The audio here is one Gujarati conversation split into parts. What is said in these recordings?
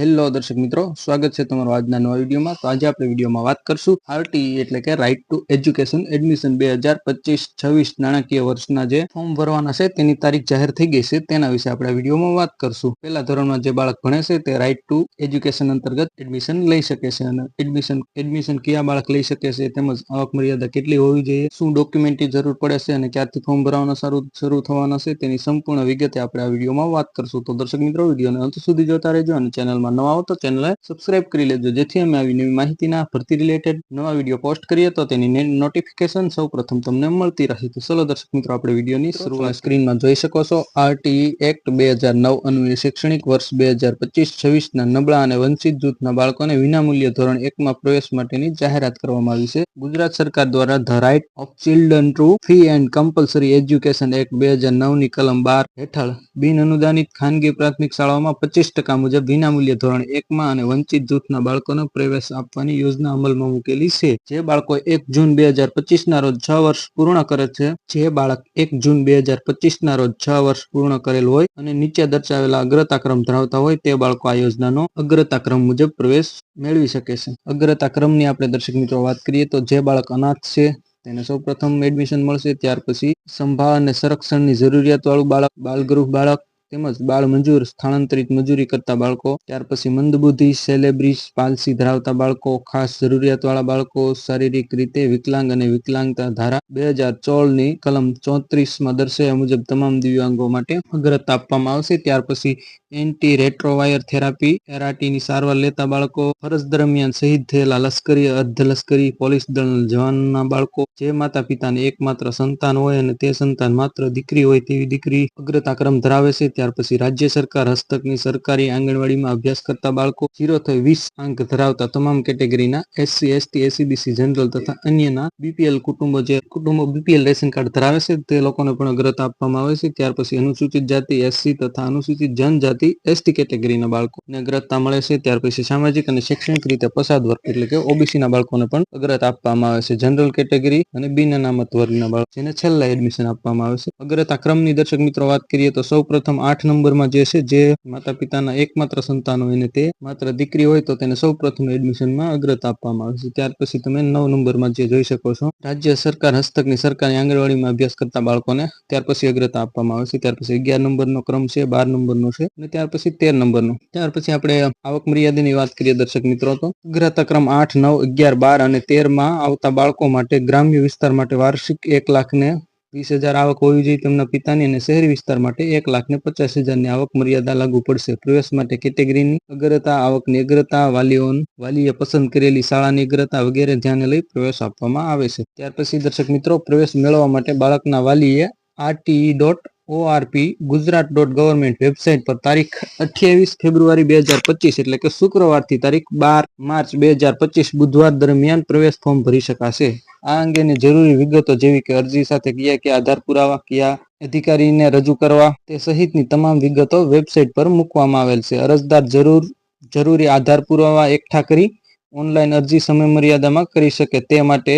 હેલો દર્શક મિત્રો. સ્વાગત છે તમારો આજના નવા વિડીયોમાં. તો આજે આપણે વિડીયોમાં વાત કરશું આરટી એટલે કે રાઇટ ટુ એજ્યુકેશન એડમિશન બે હજાર પચીસ છવ્વીસ નાણાકીય વર્ષના જે ફોર્મ ભરવાના છે, તેની તારીખ જાહેર થઈ ગઈ છે. તેના વિશે આપણે વિડીયોમાં વાત કરશું. પહેલા ધોરણમાં જે બાળક ભણે છે, તે રાઇટ ટુ એજ્યુકેશન અંતર્ગત એડમિશન લઈ શકે છે અને એડમિશન એડમિશન કયા બાળક લઈ શકે છે, તેમજ આવક મર્યાદા કેટલી હોવી જોઈએ, શું ડોક્યુમેન્ટની જરૂર પડે છે અને ક્યારથી ફોર્મ ભરવાના શરૂ શરૂ થવાના છે, તેની સંપૂર્ણ વિગતે આપણે આ વિડીયોમાં વાત કરશું. તો દર્શક મિત્રો, વિડીયોને અંત સુધી જોતા રહેજો અને ચેનલમાં નવા આવો તો ચેનલને સબસ્ક્રાઇબ કરી લેજો. જેથી અમે આવી નવી માહિતીના ભરતી રિલેટેડ નવા વીડિયો પોસ્ટ કરીએ તો તેની નોટિફિકેશન સૌ પ્રથમ તમને મળતી રહે. તો ચલો દર્શક મિત્રો આપણે વિડીયોની શરૂઆત સ્ક્રીનમાં જોઈ શકો છો. આરટીઈ એક્ટ બે હજાર નવ અન્વયે શૈક્ષણિક વર્ષ બે હજાર પચીસ છવ્વીસના નબળા અને વંચિત જૂથના બાળકોને વિનામૂલ્ય ધોરણ એકમાં પ્રવેશ માટેની જાહેરાત કરવામાં આવી છે. ગુજરાત સરકાર દ્વારા the right of children to free and compulsory education act બે હજાર નવની કલમ બાર હેઠળ બિન અનુદાનિત ખાનગી પ્રાથમિક શાળાઓમાં પચીસ ટકા મુજબ વિનામૂલ્ય ધોરણ એકમાં અને વંચિત જૂથના બાળકોને પ્રવેશ આપવાની યોજના અમલમાં મૂકેલી છે. જે બાળકો એક જૂન બે હજાર પચીસ ના રોજ છ વર્ષ પૂર્ણ કરે છે. જે બાળક એક જૂન બે હજાર પચીસ ના રોજ છ વર્ષ પૂર્ણ કરેલ હોય અને નીચે દર્શાવેલા અગ્રતાક્રમ ધરાવતા હોય તે બાળકો આ યોજનાનો અગ્રતાક્રમ મુજબ પ્રવેશ મેળવી શકે છે. અગ્રતાક્રમની આપણે દર્શક મિત્રો વાત કરીએ તો જે બાળક અનાથ છે તેને સૌ પ્રથમ એડમિશન મળશે. ત્યાર પછી સંભાળ અને સંરક્ષણની જરૂરિયાત વાળું બાળક, બાલગૃહ બાળક તેમજ બાળ મજૂર, સ્થળાંતરિત મજૂરી કરતા બાળકો, ત્યાર પછી મંદબુદ્ધિ સેલેબ્રિસ પાલસી ધરાવતા બાળકો, ખાસ જરૂરિયાતવાળા બાળકો, શારીરિક રીતે વિકલાંગ અને વિકલાંગતા ધારા બે હજાર ચોળની કલમ ચોત્રીસમાં દર્શાવ્યા મુજબ તમામ દિવ્યાંગો માટે અગ્રતા આપવામાં આવશે. ત્યાર પછી એન્ટી રેટ્રોવાયર થેરાપી એરાટીની સારવાર લેતા બાળકો, ફરજ દરમિયાન શહીદ થયેલા લશ્કરી, અર્ધ લશ્કરી પોલીસ દળના જવાનના બાળકો, જે માતા પિતાને એકમાત્ર સંતાન હોય અને તે સંતાન માત્ર દીકરી હોય તેવી દીકરી અગ્રતા ક્રમ ધરાવે છે. ત્યાર પછી રાજ્ય સરકાર હસ્તકની સરકારી આંગણવાડીમાં અભ્યાસ કરતા બાળકો ઝીરો થી વીસ અંક ધરાવતા તમામ કેટેગરીના એસસી, એસટી એસીબીસી જનરલ તથા અન્યના બીપીએલ કુટુંબો જે કુટુંબો બીપીએલ રેશન કાર્ડ ધરાવે છે, તે લોકોને પણ અગ્રતા આપવામાં આવે છે. ત્યાર પછી અનુસૂચિત જાતિ, એસસી તથા અનુસૂચિત જનજાતિ, એસટી કેટેગરીના બાળકોને અગ્રતા મળે છે. ત્યાર પછી સામાજિક અને શૈક્ષણિક રીતે પસાદ વર્ગ એટલે કે ઓબીસીના બાળકોને પણ અગ્રતા આપવામાં આવે છે. જનરલ કેટેગરી અને બિન અનામત વર્ગના બાળકો જેને છેલ્લા એડમિશન આપવામાં આવે છે. અગ્રતા ક્રમની દર્શક મિત્રો વાત કરીએ તો સૌ પ્રથમ આઠ નંબરમાં જે છે, જે માતા પિતાના એકમાત્ર સંતાન હોય ને તે માત્ર દીકરી હોય તો તેને સૌ પ્રથમ એડમિશનમાં અગ્રતા આપવામાં આવે છે. ત્યાર પછી તમે નવ નંબરમાં જે જોઈ શકો છો, રાજ્ય સરકાર હસ્તકની સરકારી આંગણવાડીમાં અભ્યાસ કરતા બાળકોને ત્યાર પછી અગ્રતા આપવામાં આવે છે. ત્યાર પછી અગિયાર નંબરનો ક્રમ છે, બાર નંબરનો છે અને ત્યાર પછી તેર નંબરનો. ત્યાર પછી આપણે આવક મર્યાદાની વાત કરીએ દર્શક મિત્રો, તો અગ્રતા ક્રમ આઠ, નવ, અગિયાર, બાર અને તેરમાં આવતા બાળકો માટે ગ્રામ્ય વિસ્તાર માટે વાર્ષિક એક લાખ ને વીસ હજાર આવક હોવી જોઈએ તેમના પિતાની અને શહેરી વિસ્તાર માટે એક લાખ ને પચાસ હજારની આવક મર્યાદા લાગુ પડશે. પ્રવેશ માટે કેટેગરીની અગ્રતા, આવકની અગ્રતા વાલીઓ વાલીએ પસંદ કરેલી શાળાની અગ્રતા વગેરે ધ્યાને લઈ પ્રવેશ આપવામાં આવે છે. ત્યાર પછી દર્શક મિત્રો, પ્રવેશ મેળવવા માટે બાળકના વાલીએ RTE dot ORP Gujarat dot government website પર તારીખ અઠ્યાવીસ ફેબ્રુઆરી બે હજાર પચીસ એટલે કે શુક્રવારથી તારીખ બાર માર્ચ બે હજાર પચીસ બુધવાર દરમિયાન પ્રવેશ ફોર્મ ભરી શકાશે. આ અંગેની જરૂરી વિગતો જેવી કે અરજી સાથે કયા કયા આધાર પુરાવા, કયા અધિકારીને રજૂ કરવા, તે સહિતની તમામ વિગતો વેબસાઇટ પર મૂકવામાં આવેલ છે. અરજદાર જરૂર, જરૂરી આધાર પુરાવા એકઠા કરી ઓનલાઈન અરજી સમય મર્યાદામાં કરી શકે તે માટે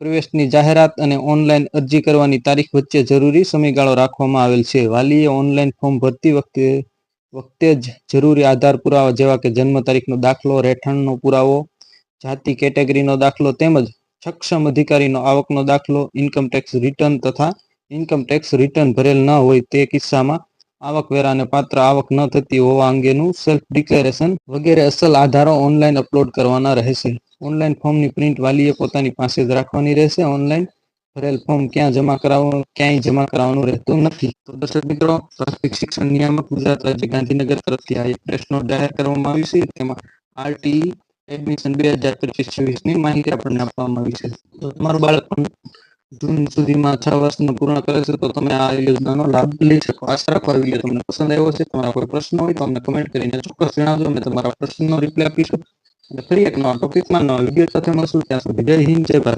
પ્રવેશની જાહેરાત અને ઓનલાઈન અરજી કરવાની તારીખ વચ્ચે જરૂરી સમયગાળો રાખવામાં આવેલ છે. વાલીએ ઓનલાઈન ફોર્મ ભરતી વખતે વખતે જ જરૂરી આધાર પુરાવા જેવા કે જન્મ તારીખનો દાખલો, રહેઠાણનો પુરાવો, જાતિ કેટેગરીનો દાખલો તેમજ સક્ષમ અધિકારીનો આવકનો દાખલો ઇન્કમ ટેક્સ રિટર્ન તથા ઇન્કમ ટેક્સ રિટર્ન ભરેલ ન હોય તે કિસ્સામાં આવકવેરાને પાત્ર આવક ન થતી હોવા અંગેનું સેલ્ફ ડિક્લેરેશન વગેરે અસલ આધારો ઓનલાઈન અપલોડ કરવાના રહેશે. ઓનલાઈન ફોર્મની પ્રિન્ટ વાલીએ પોતાની પાસે જ રાખવાની રહેશે. ઓનલાઈન ભરેલ ફોર્મ ક્યાં જમા કરાવવાનું ક્યાંય જમા કરાવવાનું રહેતું નથી. તો દર્શક મિત્રો, પ્રાથમિક શિક્ષણ નિયામક ગુજરાત રાજ્ય ગાંધીનગર તરફથી આ એક પ્રેસ જાહેર કરવામાં આવી છે. તેમાં આરટી એડમિશન બે હજાર પચીસ છવ્વીસની માહિતી આપણને આપવામાં આવી છે. તો તમારું બાળક પણ જૂન સુધીમાં છ વર્ષનો પૂર્ણ કરે છે, તો તમે આ યોજનાનો લાભ લઈ શકો. આશા રાખો આ વીડિયો તમને પસંદ આવ્યો છે તમારા કોઈ પ્રશ્ન હોય તો અમને કમેન્ટ કરીને ચોક્કસ જણાવજો. અમે તમારા પ્રશ્નનો રિપ્લાય આપીશું. અને ફરી એક નવા ટોપિકમાં નવા વીડિયો સાથે મળશું. ત્યાં સુધી જય હિન્દ, જય ભારત.